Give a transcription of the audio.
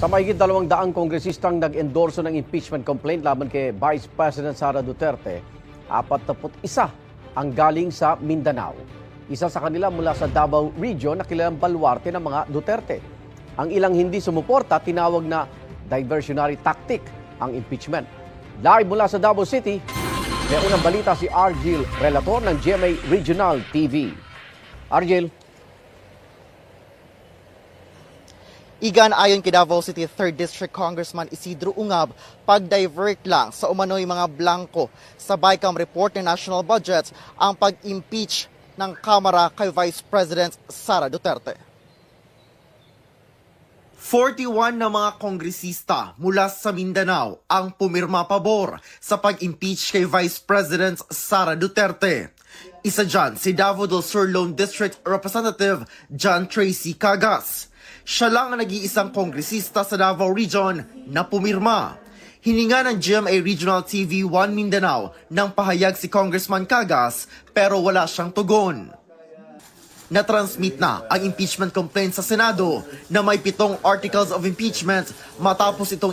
Sa mahigit dalawang daang kongresistang nag-endorso ng impeachment complaint laban kay Vice President Sara Duterte, 41 ang galing sa Mindanao. Isa sa kanila mula sa Davao Region na kilalang baluarte ng mga Duterte. Ang ilang hindi sumuporta tinawag na diversionary tactic ang impeachment. Live mula sa Davao City, may unang balita si Argil Relator ng GMA Regional TV. Argil. Igan ayon kay Davao City 3rd District Congressman Isidro Ungab, pag-divert lang sa umano'y mga blanco sa BICAM report ng national budget ang pag-impeach ng Kamara kay Vice President Sara Duterte. 41 na mga kongresista mula sa Mindanao ang pumirma pabor sa pag-impeach kay Vice President Sara Duterte. Isa dyan si Davao del Sur Lone District Representative John Tracy Cagas. Siya lang ang nag-iisang kongresista sa Davao Region na pumirma. Hininga ng GMA Regional TV 1 Mindanao ng pahayag si Congressman Cagas pero wala siyang tugon na-transmit na ang impeachment complaint sa Senado na may pitong articles of impeachment matapos itong